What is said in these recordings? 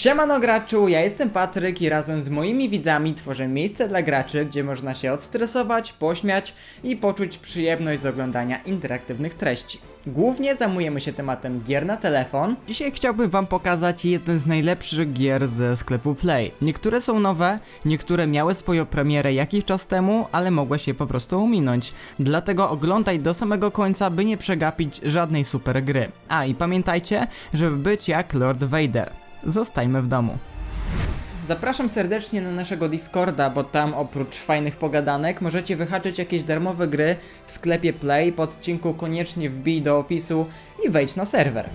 Siemano graczu, ja jestem Patryk i razem z moimi widzami tworzę miejsce dla graczy, gdzie można się odstresować, pośmiać i poczuć przyjemność z oglądania interaktywnych treści. Głównie zajmujemy się tematem gier na telefon. Dzisiaj chciałbym wam pokazać jeden z najlepszych gier ze sklepu Play. Niektóre są nowe, niektóre miały swoją premierę jakiś czas temu, ale mogłeś je po prostu ominąć. Dlatego oglądaj do samego końca, by nie przegapić żadnej super gry. A i pamiętajcie, żeby być jak Lord Vader. Zostajmy w domu. Zapraszam serdecznie na naszego Discorda, bo tam oprócz fajnych pogadanek możecie wyhaczyć jakieś darmowe gry w sklepie Play. Po odcinku koniecznie wbij do opisu i wejdź na serwer.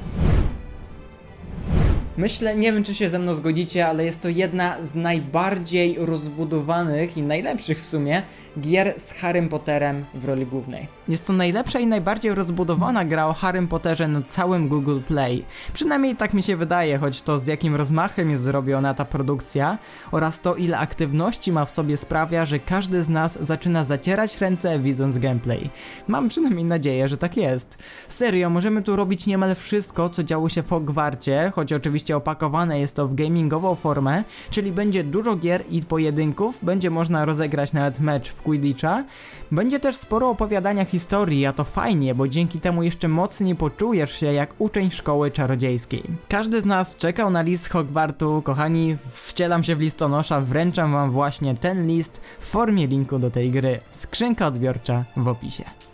Myślę, nie wiem czy się ze mną zgodzicie, ale jest to jedna z najbardziej rozbudowanych i najlepszych w sumie gier z Harrym Potterem w roli głównej. Jest to najlepsza i najbardziej rozbudowana gra o Harrym Potterze na całym Google Play. Przynajmniej tak mi się wydaje, choć to z jakim rozmachem jest zrobiona ta produkcja oraz to ile aktywności ma w sobie sprawia, że każdy z nas zaczyna zacierać ręce widząc gameplay. Mam przynajmniej nadzieję, że tak jest. Serio, możemy tu robić niemal wszystko, co działo się w Hogwarcie, choć oczywiście opakowane jest to w gamingową formę, czyli będzie dużo gier i pojedynków, będzie można rozegrać nawet mecz w Quidditcha. Będzie też sporo opowiadania historii, a to fajnie, bo dzięki temu jeszcze mocniej poczujesz się jak uczeń szkoły czarodziejskiej. Każdy z nas czekał na list Hogwartu, kochani, wcielam się w listonosza, wręczam wam właśnie ten list w formie linku do tej gry. Skrzynka odbiorcza w opisie.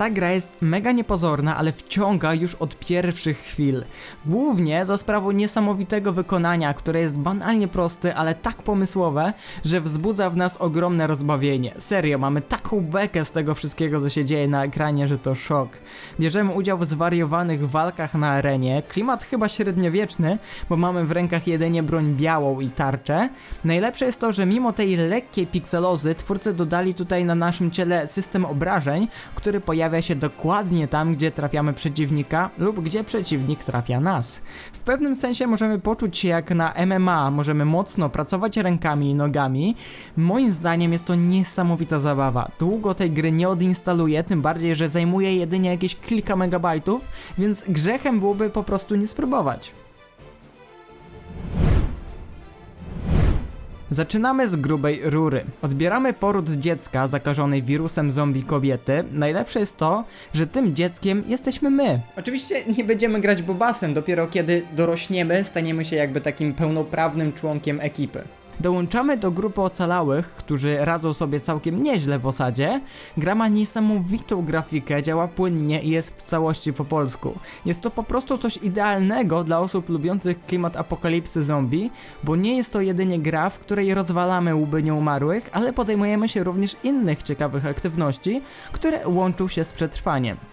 Ta gra jest mega niepozorna, ale wciąga już od pierwszych chwil. Głównie za sprawą niesamowitego wykonania, które jest banalnie proste, ale tak pomysłowe, że wzbudza w nas ogromne rozbawienie. Serio, mamy taką bekę z tego wszystkiego, co się dzieje na ekranie, że to szok. Bierzemy udział w zwariowanych walkach na arenie, klimat chyba średniowieczny, bo mamy w rękach jedynie broń białą i tarczę. Najlepsze jest to, że mimo tej lekkiej pikselozy, twórcy dodali tutaj na naszym ciele system obrażeń, który pojawia się dokładnie tam, gdzie trafiamy przeciwnika lub gdzie przeciwnik trafia nas. W pewnym sensie możemy poczuć się jak na MMA, możemy mocno pracować rękami i nogami. Moim zdaniem jest to niesamowita zabawa. Długo tej gry nie odinstaluję, tym bardziej, że zajmuje jedynie jakieś kilka megabajtów, więc grzechem byłoby po prostu nie spróbować. Zaczynamy z grubej rury. Odbieramy poród dziecka zakażonej wirusem zombie kobiety. Najlepsze jest to, że tym dzieckiem jesteśmy my. Oczywiście nie będziemy grać bobasem, dopiero kiedy dorośniemy, staniemy się jakby takim pełnoprawnym członkiem ekipy. Dołączamy do grupy ocalałych, którzy radzą sobie całkiem nieźle w osadzie. Gra ma niesamowitą grafikę, działa płynnie i jest w całości po polsku. Jest to po prostu coś idealnego dla osób lubiących klimat apokalipsy zombie, bo nie jest to jedynie gra, w której rozwalamy łby nieumarłych, ale podejmujemy się również innych ciekawych aktywności, które łączą się z przetrwaniem.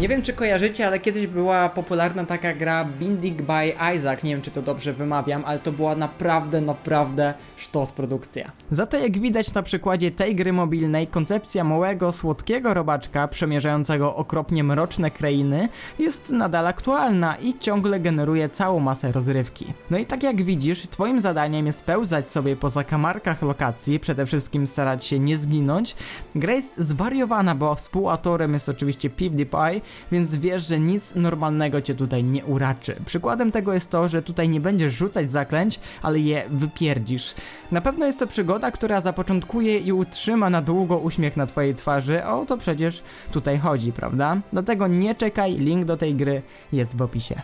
Nie wiem czy kojarzycie, ale kiedyś była popularna taka gra Binding by Isaac, nie wiem czy to dobrze wymawiam, ale to była naprawdę, naprawdę sztos produkcja. Za to jak widać na przykładzie tej gry mobilnej, koncepcja małego, słodkiego robaczka przemierzającego okropnie mroczne krainy jest nadal aktualna i ciągle generuje całą masę rozrywki. No i tak jak widzisz, twoim zadaniem jest pełzać sobie po zakamarkach lokacji, przede wszystkim starać się nie zginąć. Gra jest zwariowana, bo współautorem jest oczywiście PewDiePie, więc wiesz, że nic normalnego cię tutaj nie uraczy. Przykładem tego jest to, że tutaj nie będziesz rzucać zaklęć, ale je wypierdzisz. Na pewno jest to przygoda, która zapoczątkuje i utrzyma na długo uśmiech na twojej twarzy, o to przecież tutaj chodzi, prawda? Dlatego nie czekaj, link do tej gry jest w opisie.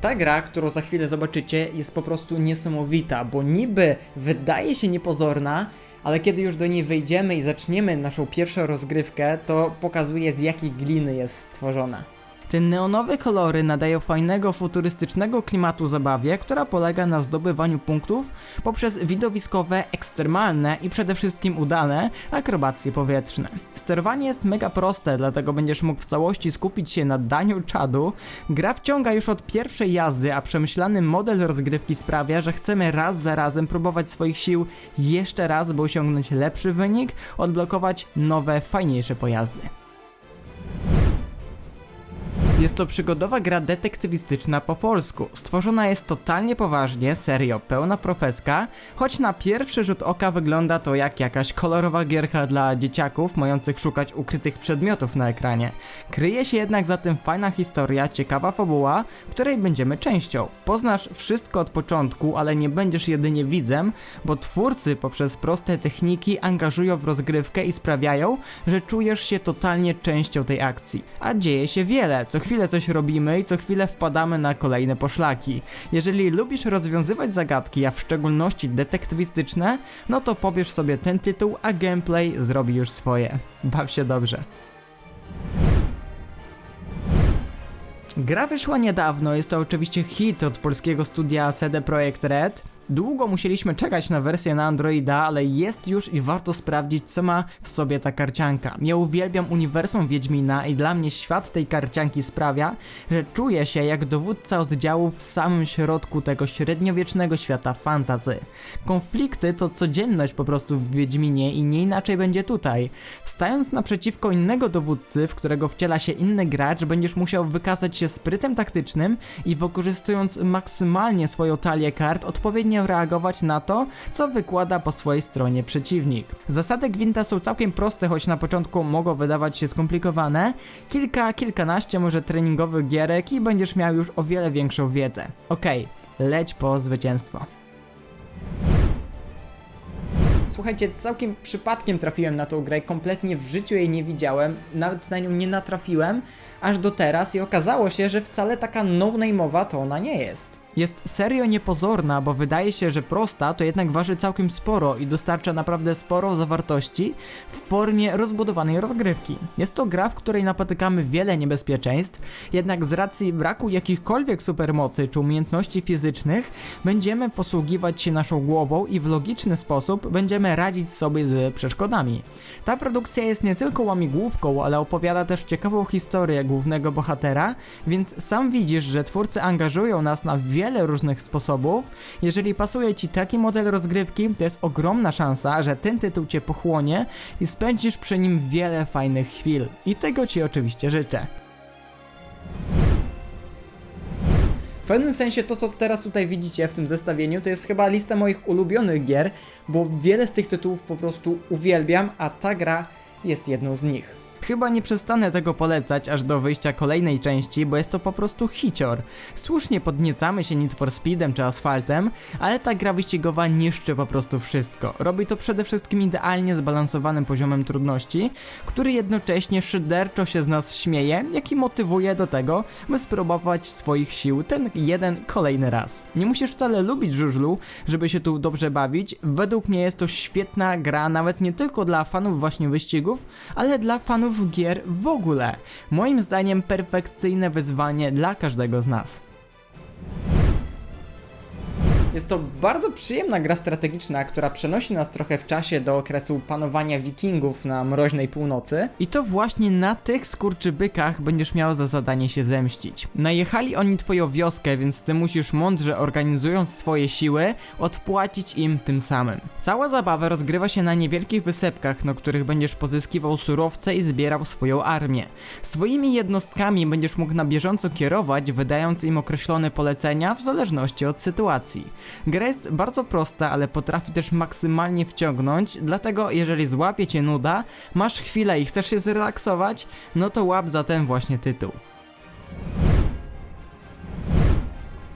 Ta gra, którą za chwilę zobaczycie, jest po prostu niesamowita, bo niby wydaje się niepozorna, ale kiedy już do niej wejdziemy i zaczniemy naszą pierwszą rozgrywkę, to pokazuje z jakiej gliny jest stworzona. Te neonowe kolory nadają fajnego, futurystycznego klimatu zabawie, która polega na zdobywaniu punktów poprzez widowiskowe, ekstremalne i przede wszystkim udane akrobacje powietrzne. Sterowanie jest mega proste, dlatego będziesz mógł w całości skupić się na daniu czadu. Gra wciąga już od pierwszej jazdy, a przemyślany model rozgrywki sprawia, że chcemy raz za razem próbować swoich sił jeszcze raz, by osiągnąć lepszy wynik, odblokować nowe, fajniejsze pojazdy. Jest to przygodowa gra detektywistyczna po polsku. Stworzona jest totalnie poważnie, serio, pełna profeska, choć na pierwszy rzut oka wygląda to jak jakaś kolorowa gierka dla dzieciaków mających szukać ukrytych przedmiotów na ekranie. Kryje się jednak za tym fajna historia, ciekawa fabuła, której będziemy częścią. Poznasz wszystko od początku, ale nie będziesz jedynie widzem, bo twórcy poprzez proste techniki angażują w rozgrywkę i sprawiają, że czujesz się totalnie częścią tej akcji. A dzieje się wiele, co chwilę coś robimy i co chwilę wpadamy na kolejne poszlaki. Jeżeli lubisz rozwiązywać zagadki, a w szczególności detektywistyczne, no to pobierz sobie ten tytuł, a gameplay zrobi już swoje. Baw się dobrze. Gra wyszła niedawno, jest to oczywiście hit od polskiego studia CD Projekt Red. Długo musieliśmy czekać na wersję na Androida, ale jest już i warto sprawdzić, co ma w sobie ta karcianka. Ja uwielbiam uniwersum Wiedźmina i dla mnie świat tej karcianki sprawia, że czuję się jak dowódca oddziału w samym środku tego średniowiecznego świata fantazy. Konflikty to codzienność po prostu w Wiedźminie i nie inaczej będzie tutaj. Stając naprzeciwko innego dowódcy, w którego wciela się inny gracz, będziesz musiał wykazać się sprytem taktycznym i wykorzystując maksymalnie swoją talię kart, odpowiednio reagować na to, co wykłada po swojej stronie przeciwnik. Zasady Gwinta są całkiem proste, choć na początku mogą wydawać się skomplikowane. Kilka, kilkanaście może treningowych gierek i będziesz miał już o wiele większą wiedzę. Okej, leć po zwycięstwo. Słuchajcie, całkiem przypadkiem trafiłem na tą grę, kompletnie w życiu jej nie widziałem, nawet na nią nie natrafiłem, aż do teraz i okazało się, że wcale taka no-name'owa to ona nie jest. Jest serio niepozorna, bo wydaje się, że prosta, to jednak waży całkiem sporo i dostarcza naprawdę sporo zawartości w formie rozbudowanej rozgrywki. Jest to gra, w której napotykamy wiele niebezpieczeństw, jednak z racji braku jakichkolwiek supermocy czy umiejętności fizycznych, będziemy posługiwać się naszą głową i w logiczny sposób będziemy radzić sobie z przeszkodami. Ta produkcja jest nie tylko łamigłówką, ale opowiada też ciekawą historię głównego bohatera, więc sam widzisz, że twórcy angażują nas na wiele różnych sposobów. Jeżeli pasuje Ci taki model rozgrywki, to jest ogromna szansa, że ten tytuł Cię pochłonie i spędzisz przy nim wiele fajnych chwil. I tego Ci oczywiście życzę. W pewnym sensie to, co teraz tutaj widzicie w tym zestawieniu, to jest chyba lista moich ulubionych gier, bo wiele z tych tytułów po prostu uwielbiam, a ta gra jest jedną z nich. Chyba nie przestanę tego polecać aż do wyjścia kolejnej części, bo jest to po prostu hicior. Słusznie podniecamy się Need for Speedem czy asfaltem, ale ta gra wyścigowa niszczy po prostu wszystko. Robi to przede wszystkim idealnie zbalansowanym poziomem trudności, który jednocześnie szyderczo się z nas śmieje, jak i motywuje do tego, by spróbować swoich sił ten jeden kolejny raz. Nie musisz wcale lubić żużlu, żeby się tu dobrze bawić. Według mnie jest to świetna gra, nawet nie tylko dla fanów właśnie wyścigów, ale dla fanów gier w ogóle. Moim zdaniem perfekcyjne wyzwanie dla każdego z nas. Jest to bardzo przyjemna gra strategiczna, która przenosi nas trochę w czasie do okresu panowania wikingów na mroźnej północy. I to właśnie na tych skurczybykach będziesz miał za zadanie się zemścić. Najechali oni twoją wioskę, więc ty musisz mądrze organizując swoje siły, odpłacić im tym samym. Cała zabawa rozgrywa się na niewielkich wysepkach, na których będziesz pozyskiwał surowce i zbierał swoją armię. Swoimi jednostkami będziesz mógł na bieżąco kierować, wydając im określone polecenia w zależności od sytuacji. Gra jest bardzo prosta, ale potrafi też maksymalnie wciągnąć, dlatego jeżeli złapie cię nuda, masz chwilę i chcesz się zrelaksować, no to łap za ten właśnie tytuł.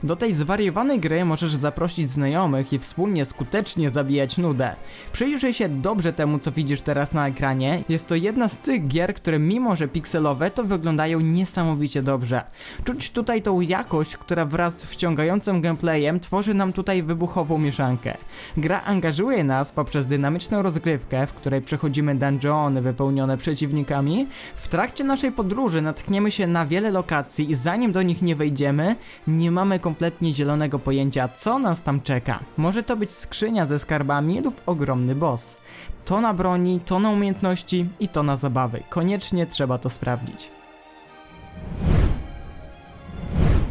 Do tej zwariowanej gry możesz zaprosić znajomych i wspólnie skutecznie zabijać nudę. Przyjrzyj się dobrze temu, co widzisz teraz na ekranie. Jest to jedna z tych gier, które mimo, że pikselowe, to wyglądają niesamowicie dobrze. Czuć tutaj tą jakość, która wraz z wciągającym gameplayem tworzy nam tutaj wybuchową mieszankę. Gra angażuje nas poprzez dynamiczną rozgrywkę, w której przechodzimy dungeony wypełnione przeciwnikami. W trakcie naszej podróży natkniemy się na wiele lokacji i zanim do nich nie wejdziemy, nie mamy kompletnie zielonego pojęcia, co nas tam czeka. Może to być skrzynia ze skarbami lub ogromny boss. To na broni, to na umiejętności i to na zabawy. Koniecznie trzeba to sprawdzić.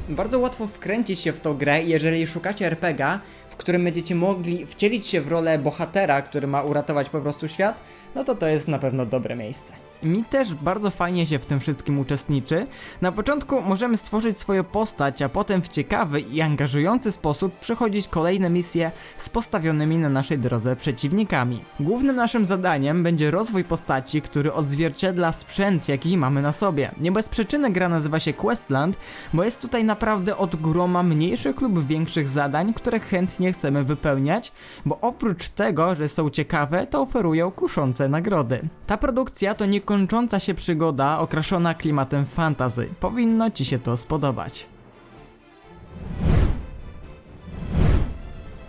Bardzo łatwo wkręcić się w tą grę, jeżeli szukacie RPGa, w którym będziecie mogli wcielić się w rolę bohatera, który ma uratować po prostu świat, no to to jest na pewno dobre miejsce. Mi też bardzo fajnie się w tym wszystkim uczestniczy. Na początku możemy stworzyć swoją postać, a potem w ciekawy i angażujący sposób przechodzić kolejne misje z postawionymi na naszej drodze przeciwnikami. Głównym naszym zadaniem będzie rozwój postaci, który odzwierciedla sprzęt, jaki mamy na sobie. Nie bez przyczyny gra nazywa się Questland, bo jest tutaj naprawdę od groma mniejszych lub większych zadań, które chętnie chcemy wypełniać, bo oprócz tego, że są ciekawe, to oferują kuszące nagrody. Ta produkcja to niekończąca się przygoda okraszona klimatem fantazy. Powinno Ci się to spodobać.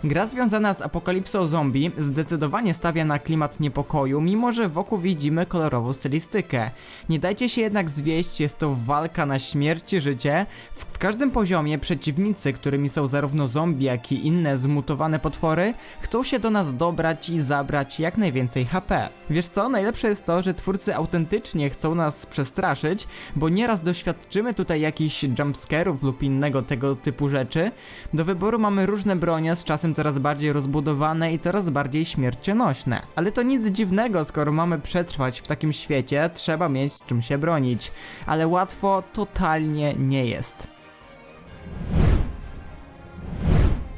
Gra związana z apokalipsą zombie zdecydowanie stawia na klimat niepokoju, mimo że wokół widzimy kolorową stylistykę. Nie dajcie się jednak zwieść, jest to walka na śmierć i życie. W, każdym poziomie przeciwnicy, którymi są zarówno zombie, jak i inne zmutowane potwory, chcą się do nas dobrać i zabrać jak najwięcej HP. Wiesz co, najlepsze jest to, że twórcy autentycznie chcą nas przestraszyć, bo nieraz doświadczymy tutaj jakichś jumpscarów lub innego tego typu rzeczy. Do wyboru mamy różne bronie, z czasem coraz bardziej rozbudowane i coraz bardziej śmiercionośne. Ale to nic dziwnego, skoro mamy przetrwać w takim świecie, trzeba mieć czym się bronić. Ale łatwo totalnie nie jest.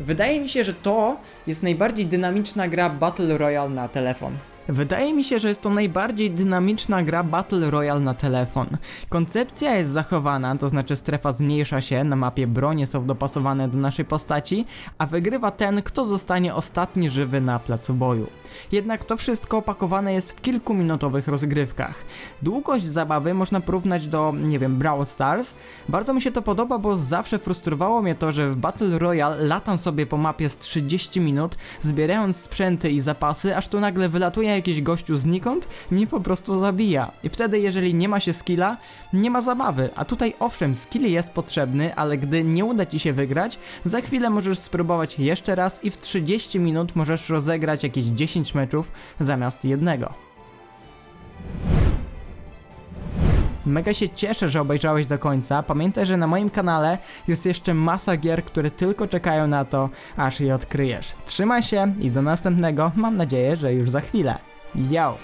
Wydaje mi się, że to jest najbardziej dynamiczna gra Battle Royale na telefon. Wydaje mi się, że jest to najbardziej dynamiczna gra Battle Royale na telefon. Koncepcja jest zachowana, to znaczy strefa zmniejsza się, na mapie bronie są dopasowane do naszej postaci, a wygrywa ten, kto zostanie ostatni żywy na placu boju. Jednak to wszystko opakowane jest w kilkuminutowych rozgrywkach. Długość zabawy można porównać do, nie wiem, Brawl Stars. Bardzo mi się to podoba, bo zawsze frustrowało mnie to, że w Battle Royale latam sobie po mapie z 30 minut, zbierając sprzęty i zapasy, aż tu nagle wylatuje jakiś gościu znikąd, mnie po prostu zabija. I wtedy, jeżeli nie ma się skilla, nie ma zabawy. A tutaj owszem, skill jest potrzebny, ale gdy nie uda ci się wygrać, za chwilę możesz spróbować jeszcze raz i w 30 minut możesz rozegrać jakieś 10 meczów zamiast jednego. Mega się cieszę, że obejrzałeś do końca. Pamiętaj, że na moim kanale jest jeszcze masa gier, które tylko czekają na to, aż je odkryjesz. Trzymaj się i do następnego, mam nadzieję, że już za chwilę. Yo!